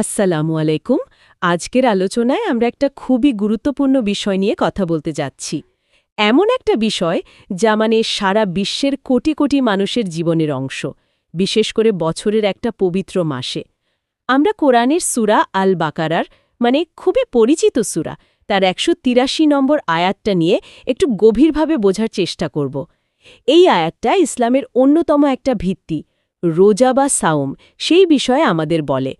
আসসালামু আলাইকুম। আজকের আলোচনায় আমরা একটা খুবই গুরুত্বপূর্ণ বিষয় নিয়ে কথা বলতে যাচ্ছি। এমন একটা বিষয় যা মানে সারা বিশ্বের কোটি কোটি মানুষের জীবনের অংশ, বিশেষ করে বছরের একটা পবিত্র মাসে। আমরা কোরআনের সুরা আল বাকারার মানে খুবই পরিচিত সুরা, তার একশো তিরাশি নম্বর আয়াতটা নিয়ে একটু গভীরভাবে বোঝার চেষ্টা করব। এই আয়াতটা ইসলামের অন্যতম একটা ভিত্তি, রোজা বা সাওম, সেই বিষয়ে আমাদের বলে।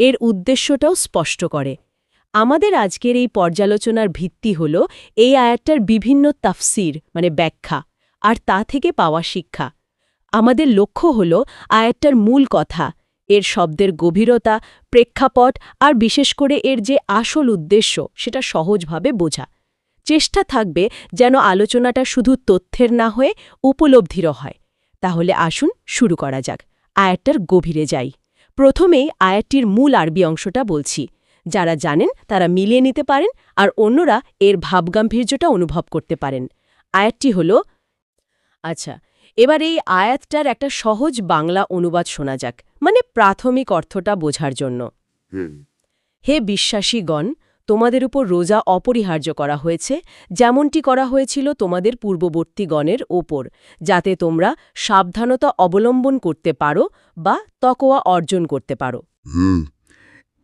এর উদ্দেশ্যটাও স্পষ্ট করে। আমাদের আজকের এই পর্যালোচনার ভিত্তি হল এই আয়াতটার বিভিন্ন তাফসির মানে ব্যাখ্যা, আর তা থেকে পাওয়া শিক্ষা। আমাদের লক্ষ্য হল আয়াতটার মূল কথা, এর শব্দের গভীরতা, প্রেক্ষাপট, আর বিশেষ করে এর যে আসল উদ্দেশ্য, সেটা সহজভাবে বোঝা। চেষ্টা থাকবে যেন আলোচনাটা শুধু তথ্যের না হয়ে উপলব্ধিরও হয়। তাহলে আসুন শুরু করা যাক, আয়াতটার গভীরে যাই। প্রথমেই আয়াতটির মূল আরবি অংশটা বলছি। যারা জানেন তারা মিলিয়ে নিতে পারেন আর অন্যরা এর ভাবগাম্ভীর্যটা অনুভব করতে পারেন। আয়াতটি হল আচ্ছা এবার এই আয়াতটার একটা সহজ বাংলা অনুবাদ শোনা যাক মানে প্রাথমিক অর্থটা বোঝার জন্য। হে বিশ্বাসীগণ তোমাদের উপর রোজা অপরিহার্য করা হয়েছে, যেমনটি করা হয়েছিল তোমাদের পূর্ববর্তীগণের ওপর, যাতে তোমরা সাবধানতা অবলম্বন করতে পারো বা তকোয়া অর্জন করতে পারো।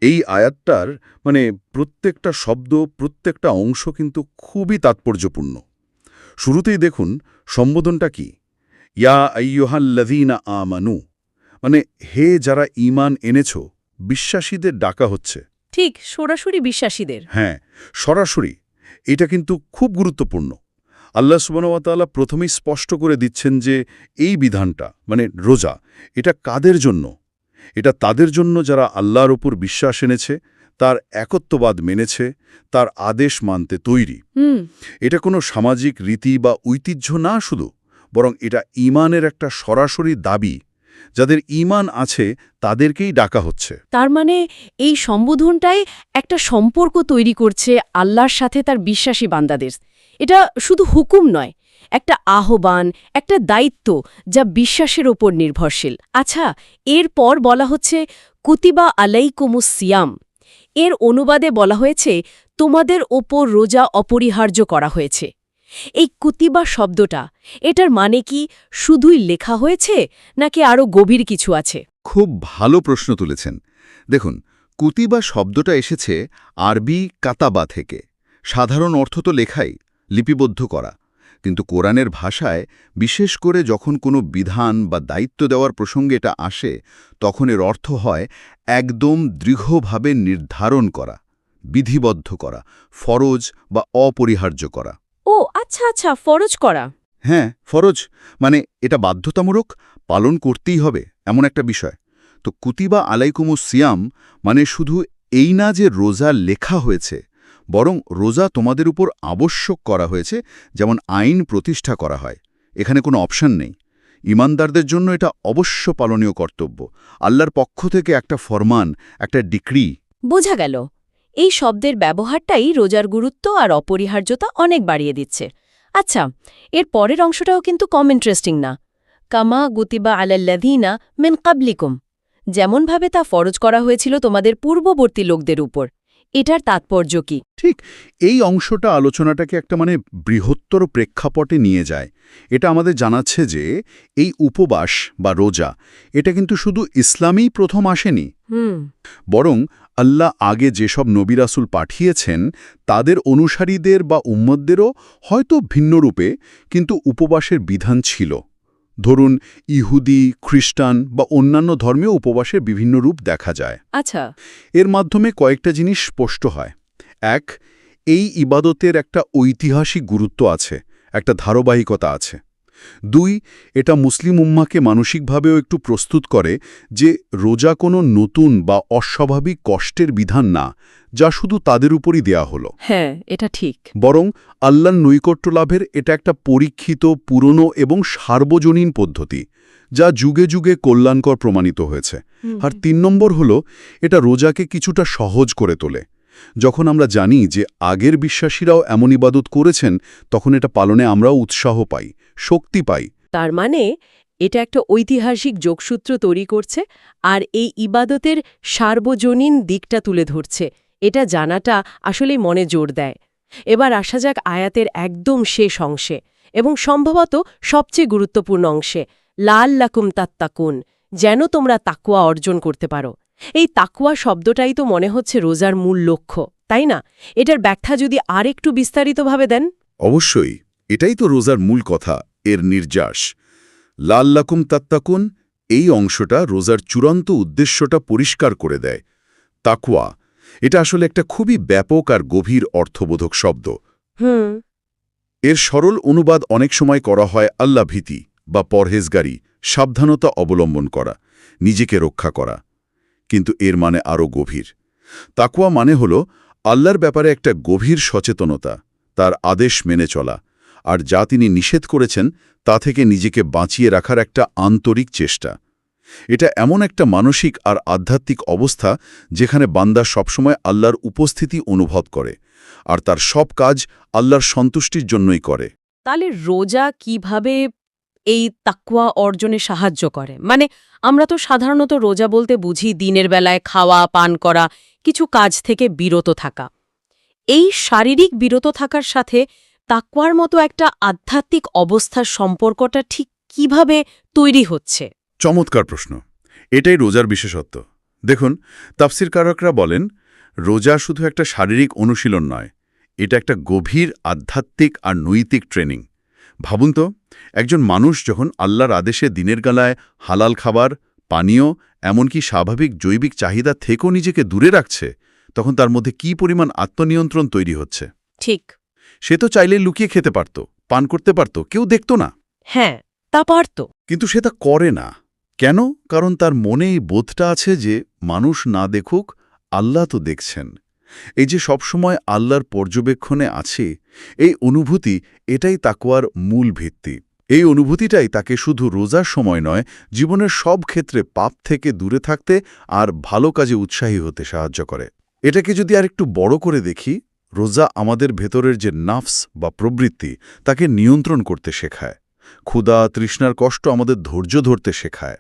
এই আয়াতটার মানে প্রত্যেকটা শব্দ, প্রত্যেকটা অংশ কিন্তু খুবই তাৎপর্যপূর্ণ। শুরুতেই দেখুন, সম্বোধনটা কি? ইয়া আইয়ুহাল্লাযীনা আমানু মানে হে যারা ঈমান এনেছ, বিশ্বাসীদের ডাকা হচ্ছে। ঠিক সরাসরি বিশ্বাসীদের। হ্যাঁ সরাসরি। এটা কিন্তু খুব গুরুত্বপূর্ণ। আল্লাহ সুবানওয়াতালা প্রথমেই স্পষ্ট করে দিচ্ছেন যে এই বিধানটা মানে রোজা এটা কাদের জন্য? এটা তাদের জন্য যারা আল্লাহর উপর বিশ্বাস এনেছে তার একত্ববাদ মেনেছে তার আদেশ মানতে তৈরি। এটা কোনো সামাজিক রীতি বা ঐতিহ্য না শুধু বরং এটা ঈমানের একটা সরাসরি দাবি যাদের ঈমান আছে তাদেরকেই ডাকা হচ্ছে। তার মানে এই সম্বোধনটাই একটা সম্পর্ক তৈরি করছে আল্লাহর সাথে তার বিশ্বাসী বান্দাদের। এটা শুধু হুকুম নয়, একটা আহ্বান, একটা দায়িত্ব যা বিশ্বাসের ওপর নির্ভরশীল। আচ্ছা এরপর বলা হচ্ছে, কুতিবা আলাইকুমুস সিয়াম। এর অনুবাদে বলা হয়েছে, তোমাদের ওপর রোজা অপরিহার্য করা হয়েছে। এই কুতিবা শব্দটা, এটার মানে কি শুধুই লেখা হয়েছে, নাকি আরও গভীর কিছু আছে? খুব ভালো প্রশ্ন তুলেছেন। দেখুন, কুতিবা শব্দটা এসেছে আরবি কাতাবা থেকে। সাধারণ অর্থ তো লেখাই, লিপিবদ্ধ করা। কিন্তু কোরআনের ভাষায় বিশেষ করে যখন কোনো বিধান বা দায়িত্ব দেওয়ার প্রসঙ্গে এটা আসে, তখন এর অর্থ হয় একদম দৃঢ়ভাবে নির্ধারণ করা, বিধিবদ্ধ করা, ফরজ বা অপরিহার্য করা। ও আচ্ছা আচ্ছা ফরজ করা। হ্যাঁ ফরজ। মানে এটা বাধ্যতামূলক পালন করতেই হবে এমন একটা বিষয়। তো কুতিবা আলাইকুমুস সিয়াম মানে শুধু এই না যে রোজা লেখা হয়েছে বরং রোজা তোমাদের উপর আবশ্যক করা হয়েছে যেমন আইন প্রতিষ্ঠা করা হয়। এখানে কোনো অপশন নেই। ইমানদারদের জন্য এটা অবশ্য পালনীয় কর্তব্য। আল্লাহর পক্ষ থেকে একটা ফরমান একটা ডিক্রি। বোঝা গেল। এই শব্দের ব্যবহারটাই রোজার গুরুত্ব আর অপরিহার্যতা অনেক বাড়িয়ে দিচ্ছে। আচ্ছা এর পরের অংশটাও কিন্তু কম ইন্টারেস্টিং না। কামা গুতিবা আলাল্লাদিনা মেন কাবলিকুম যেমনভাবে তা ফরজ করা হয়েছিল তোমাদের পূর্ববর্তী লোকদের উপর। এটার তাৎপর্য কি? ঠিক এই অংশটা আলোচনাটাকে একটা মানে বৃহত্তর প্রেক্ষাপটে নিয়ে যায়। এটা আমাদের জানাচ্ছে যে এই উপবাস বা রোজা এটা কিন্তু শুধু ইসলামেই প্রথম আসেনি। হুম। বরং আল্লাহ আগে যেসব নবিরাসুল পাঠিয়েছেন তাদের অনুসারীদের বা উম্মদদেরও হয়তো ভিন্নরূপে কিন্তু উপবাসের বিধান ছিল। ধরুন ইহুদি খ্রিস্টান বা অন্যান্য ধর্মেও উপবাসের বিভিন্ন রূপ দেখা যায়। আচ্ছা। এর মাধ্যমে কয়েকটা জিনিস স্পষ্ট হয়। এক এই ইবাদতের একটা ঐতিহাসিক গুরুত্ব আছে একটা ধারাবাহিকতা আছে। দুই এটা মুসলিম উম্মাকে মানসিকভাবেও একটু প্রস্তুত করে যে রোজা কোনো নতুন বা অস্বাভাবিক কষ্টের বিধান না যা শুধু তাদের উপরই দেয়া হলো। হ্যাঁ এটা ঠিক। বরং আল্লাহর নৈকট্য লাভের এটা একটা পরীক্ষিত পুরনো এবং সার্বজনীন পদ্ধতি যা যুগে যুগে কল্যাণকর প্রমাণিত হয়েছে। আর তিন নম্বর হল এটা রোজাকে কিছুটা সহজ করে তোলে। যখন আমরা জানি যে আগের বিশ্বাসীরাও এমন ইবাদত করেছেন, তখন এটা পালনে আমরাও উৎসাহ পাই, শক্তি পাই। তার মানে এটা একটা ঐতিহাসিক যোগসূত্র তৈরি করছে আর এই ইবাদতের সার্বজনীন দিকটা তুলে ধরছে। এটা জানাটা আসলেই মনে জোর দেয়। এবার আসা যাক আয়াতের একদম শেষ অংশে এবং সম্ভবত সবচেয়ে গুরুত্বপূর্ণ অংশে লাল লাকুম তাত্তাকুন, যেন তোমরা তাকুয়া অর্জন করতে পারো। এই তাকুয়া শব্দটাই তো মনে হচ্ছে রোজার মূল লক্ষ্য তাই না? এটার ব্যাখ্যা যদি আর একটু বিস্তারিতভাবে দেন? অবশ্যই এটাই তো রোজার মূল কথা এর নির্যাস। লাল্লাকুম তাত্তাকুন এই অংশটা রোজার চূড়ান্ত উদ্দেশ্যটা পরিষ্কার করে দেয়। তাকুয়া এটা আসলে একটা খুবই ব্যাপক আর গভীর অর্থবোধক শব্দ। হুম। এর সরল অনুবাদ অনেক সময় করা হয় আল্লাভীতি বা পরহেজগারি সাবধানতা অবলম্বন করা নিজেকে রক্ষা করা। কিন্তু এর মানে আরও গভীর। তাকুয়া মানে হল আল্লাহর ব্যাপারে একটা গভীর সচেতনতা, তার আদেশ মেনে চলা, আর যা তিনি নিষেধ করেছেন তা থেকে নিজেকে বাঁচিয়ে রাখার একটা আন্তরিক চেষ্টা। এটা এমন একটা মানসিক আর আধ্যাত্মিক অবস্থা যেখানে বান্দা সবসময় আল্লাহর উপস্থিতি অনুভব করে, আর তার সব কাজ আল্লাহর সন্তুষ্টির জন্যই করে। তাহলে রোজা কীভাবে এই তাকুয়া অর্জনে সাহায্য করে। মানে আমরা তো সাধারণত রোজা বলতে বুঝি দিনের বেলায় খাওয়া, পান করা, কিছু কাজ থেকে বিরত থাকা। এই শারীরিক বিরত থাকার সাথে তাকুয়ার মতো একটা আধ্যাত্মিক অবস্থার সম্পর্কটা ঠিক কীভাবে তৈরি হচ্ছে? চমৎকার প্রশ্ন। এটাই রোজার বিশেষত্ব। দেখুন তাফসির কারকরা বলেন, রোজা শুধু একটা শারীরিক অনুশীলন নয়, এটা একটা গভীর আধ্যাত্মিক আর নৈতিক ট্রেনিং। ভাবুন তো একজন মানুষ যখন আল্লাহর আদেশে দিনের গালায় হালাল খাবার পানীয় এমনকি স্বাভাবিক জৈবিক চাহিদা থেকেও নিজেকে দূরে রাখছে তখন তার মধ্যে কি পরিমাণ আত্মনিয়ন্ত্রণ তৈরি হচ্ছে? ঠিক। সে তো চাইলে লুকিয়ে খেতে পারত পান করতে পারত কেউ দেখত না। হ্যাঁ তা পারত। কিন্তু সে তা করে না। কেন? কারণ তার মনে এই বোধটা আছে যে মানুষ না দেখুক আল্লাহ তো দেখছেন। এই যে সবসময় আল্লাহর পর্যবেক্ষণে আছে, এই অনুভূতি, এটাই তাকুয়ার মূল ভিত্তি। এই অনুভূতিটাই তাকে শুধু রোজার সময় নয়, জীবনের সব ক্ষেত্রে পাপ থেকে দূরে থাকতে আর ভালো কাজে উৎসাহী হতে সাহায্য করে। এটাকে যদি আর একটু বড় করে দেখি, রোজা আমাদের ভেতরের যে নাফস বা প্রবৃত্তি, তাকে নিয়ন্ত্রণ করতে শেখায়। ক্ষুধা তৃষ্ণার কষ্ট আমাদের ধৈর্য ধরতে শেখায়।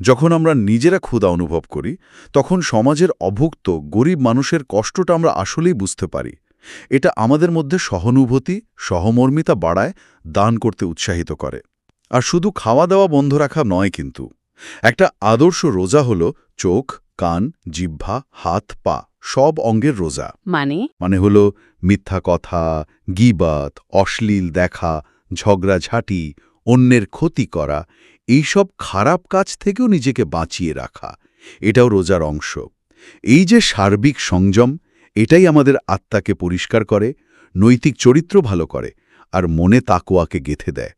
যখন আমরা নিজেরা ক্ষুধা অনুভব করি তখন সমাজের অভুক্ত গরিব মানুষের কষ্টটা আমরা আসলেই বুঝতে পারি। এটা আমাদের মধ্যে সহানুভূতি সহমর্মিতা বাড়ায় দান করতে উৎসাহিত করে। আর শুধু খাওয়া দাওয়া বন্ধ রাখা নয় কিন্তু। একটা আদর্শ রোজা হল চোখ কান জিহ্বা হাত পা সব অঙ্গের রোজা। মানে? মানে হল মিথ্যা কথা গিবাত অশ্লীল দেখা ঝগড়াঝাঁটি, অন্যের ক্ষতি করা, এইসব খারাপ কাজ থেকেও নিজেকে বাঁচিয়ে রাখা, এটাও রোজার অংশ। এই যে সার্বিক সংযম, এটাই আমাদের আত্মাকে পরিষ্কার করে, নৈতিক চরিত্র ভালো করে, আর মনে তাকুয়াকে গেথে দেয়।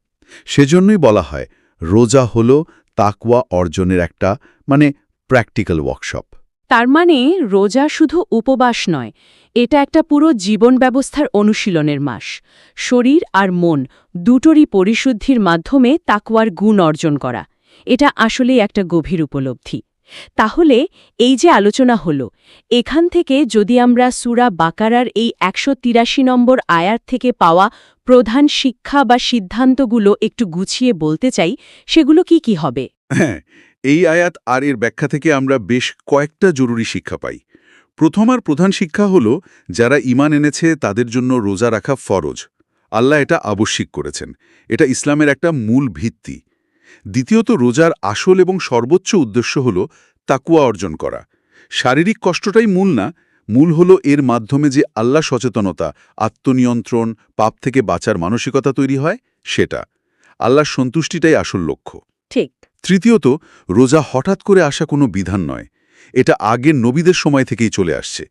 সেজন্যই বলা হয়, রোজা হল তাকুয়া অর্জনের একটা মানে প্র্যাকটিক্যাল ওয়ার্কশপ তার মানে রোজা শুধু উপবাস নয়, এটা একটা পুরো জীবন ব্যবস্থার অনুশীলনের মাস। শরীর আর মন দুটোরই পরিশুদ্ধির মাধ্যমে তাকুয়ার গুণ অর্জন করা, এটা আসলেই একটা গভীর উপলব্ধি। তাহলে এই যে আলোচনা হল, এখান থেকে যদি আমরা সুরা বাকারার এই একশো তিরাশি নম্বর আয়াত থেকে পাওয়া প্রধান শিক্ষা বা সিদ্ধান্তগুলো একটু গুছিয়ে বলতে চাই, সেগুলো কি কি হবে? হ্যাঁ এই আয়াত আর এর ব্যাখ্যা থেকে আমরা বেশ কয়েকটা জরুরি শিক্ষা পাই। প্রথম আর প্রধান শিক্ষা হল, যারা ইমান এনেছে তাদের জন্য রোজা রাখা ফরজ। আল্লাহ এটা আবশ্যিক করেছেন। এটা ইসলামের একটা মূল ভিত্তি। দ্বিতীয়ত, রোজার আসল এবং সর্বোচ্চ উদ্দেশ্য হল তাকুয়া অর্জন করা। শারীরিক কষ্টটাই মূল না, মূল হল এর মাধ্যমে যে আল্লাহ সচেতনতা, আত্মনিয়ন্ত্রণ, পাপ থেকে বাঁচার মানসিকতা তৈরি হয়, সেটা। আল্লাহর সন্তুষ্টিটাই আসল লক্ষ্য। তৃতীয়ত, রোজা হঠাৎ করে আসা কোনো বিধান নয়। এটা আগের নবীদের সময় থেকেই চলে আসছে।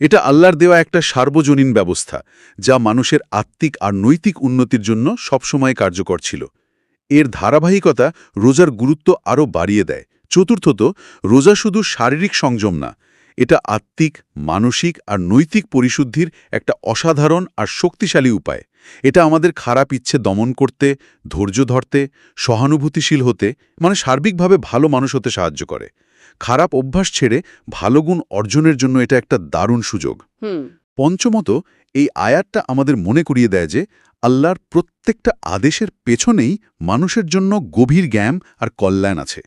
এটা আল্লাহর দেওয়া একটা সার্বজনীন ব্যবস্থা, যা মানুষের আত্মিক আর নৈতিক উন্নতির জন্য সবসময় কার্যকর ছিল। এর ধারাবাহিকতা রোজার গুরুত্ব আরও বাড়িয়ে দেয়। চতুর্থত, রোজা শুধু শারীরিক সংযম না এটা আত্মিক মানসিক আর নৈতিক পরিশুদ্ধির একটা অসাধারণ আর শক্তিশালী উপায়। এটা আমাদের খারাপ ইচ্ছে দমন করতে ধৈর্য ধরতে সহানুভূতিশীল হতে মানে সার্বিকভাবে ভালো মানুষ হতে সাহায্য করে। খারাপ অভ্যাস ছেড়ে ভালো গুণ অর্জনের জন্য এটা একটা দারুণ সুযোগ। পঞ্চমত এই আয়াতটা আমাদের মনে করিয়ে দেয় যে আল্লাহর প্রত্যেকটা আদেশের পেছনেই মানুষের জন্য গভীর জ্ঞান আর কল্যাণ আছে।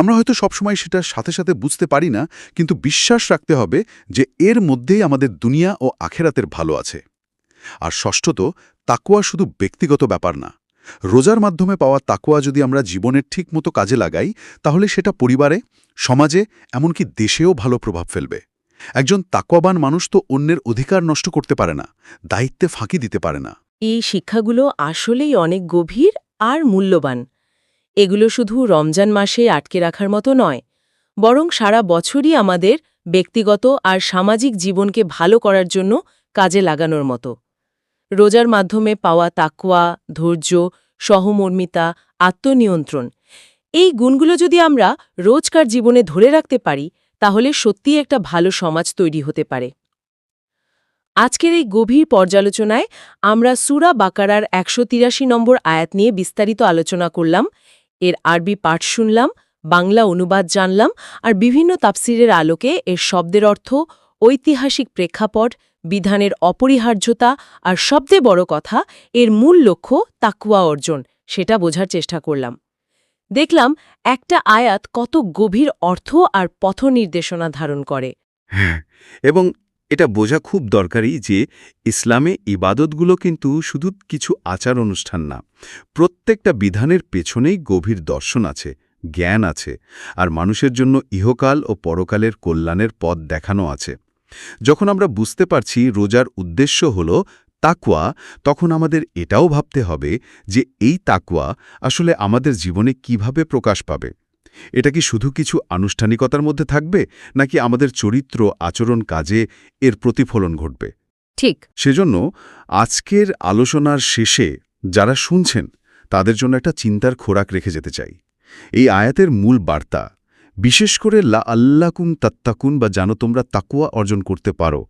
আমরা হয়তো সবসময় সেটার সাথে সাথে বুঝতে পারি না, কিন্তু বিশ্বাস রাখতে হবে যে এর মধ্যেই আমাদের দুনিয়া ও আখেরাতের ভালো আছে। আর ষষ্ঠত তাকুয়া শুধু ব্যক্তিগত ব্যাপার না। রোজার মাধ্যমে পাওয়া তাকুয়া যদি আমরা জীবনের ঠিক মতো কাজে লাগাই, তাহলে সেটা পরিবারে, সমাজে, এমনকি দেশেও ভালো প্রভাব ফেলবে। একজন তাকুয়াবান মানুষ তো অন্যের অধিকার নষ্ট করতে পারে না, দায়িত্বে ফাঁকি দিতে পারে না। এই শিক্ষাগুলো আসলেই অনেক গভীর আর মূল্যবান। এগুলো শুধু রমজান মাসে আটকে রাখার মতো নয়, বরং সারা বছরই আমাদের ব্যক্তিগত আর সামাজিক জীবনকে ভালো করার জন্য কাজে লাগানোর মতো। রোজার মাধ্যমে পাওয়া তাকুয়া ধৈর্য, সহমর্মিতা, আত্মনিয়ন্ত্রণ, এই গুণগুলো যদি আমরা রোজকার জীবনে ধরে রাখতে পারি, তাহলে সত্যিই একটা ভালো সমাজ তৈরি হতে পারে। আজকের এই গভীর পর্যালোচনায় আমরা সুরা বাকারার একশো তিরাশি নম্বর আয়াত নিয়ে বিস্তারিত আলোচনা করলাম এর আরবি পাঠ শুনলাম, বাংলা অনুবাদ জানলাম আর বিভিন্ন তাফসিরের আলোকে এর শব্দের অর্থ ঐতিহাসিক প্রেক্ষাপট, বিধানের অপরিহার্যতা আর সবচেয়ে বড় কথা, এর মূল লক্ষ্য তাকুয়া অর্জন, সেটা বোঝার চেষ্টা করলাম। দেখলাম একটা আয়াত কত গভীর অর্থ আর পথ নির্দেশনা ধারণ করে। হ্যাঁ এবং এটা বোঝা খুব দরকারি যে ইসলামে ইবাদতগুলো কিন্তু শুধু কিছু আচার অনুষ্ঠান না, প্রত্যেকটা বিধানের পেছনেই গভীর দর্শন আছে, জ্ঞান আছে, আর মানুষের জন্য ইহকাল ও পরকালের কল্যাণের পথ দেখানো আছে। যখন আমরা বুঝতে পারছি রোজার উদ্দেশ্য হল তাকওয়া, তখন আমাদের এটাও ভাবতে হবে যে এই তাকওয়া আসলে আমাদের জীবনে কীভাবে প্রকাশ পাবে। এটা কি শুধু কিছু আনুষ্ঠানিকতার মধ্যে থাকবে নাকি আমাদের চরিত্র আচরণ কাজে এর প্রতিফলন ঘটবে? ঠিক। সেজন্য আজকের আলোচনার শেষে যারা শুনছেন তাদের জন্য একটা চিন্তার খোরাক রেখে যেতে চাই। এই আয়াতের মূল বার্তা বিশেষ করে লা আল্লাকুম তাত্তাকুন বা জানো তোমরা তাকুয়া অর্জন করতে পারো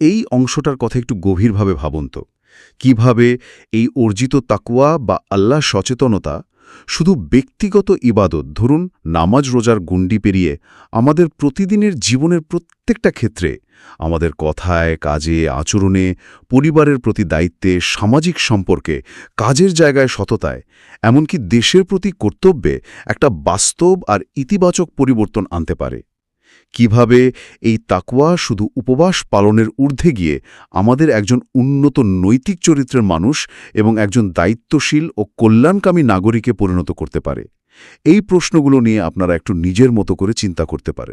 এই অংশটার কথা একটু গভীরভাবে ভাবুন তো। কীভাবে এই অর্জিত তাকুয়া বা আল্লাহ সচেতনতা শুধু ব্যক্তিগত ইবাদত, ধরুন নামাজ রোজার গুন্ডি পেরিয়ে আমাদের প্রতিদিনের জীবনের প্রত্যেকটা ক্ষেত্রে আমাদের কথায়, কাজে, আচরণে, পরিবারের প্রতি দায়িত্বে, সামাজিক সম্পর্কে, কাজের জায়গায় সততায়, এমনকি দেশের প্রতি কর্তব্যে একটা বাস্তব আর ইতিবাচক পরিবর্তন আনতে পারে। কীভাবে এই তাকুয়া শুধু উপবাস পালনের ঊর্ধ্বে গিয়ে আমাদের একজন উন্নত নৈতিক চরিত্রের মানুষ এবং একজন দায়িত্বশীল ও কল্যাণকামী নাগরিকে পরিণত করতে পারে? এই প্রশ্নগুলো নিয়ে আপনারা একটু নিজের মতো করে চিন্তা করতে পারেন।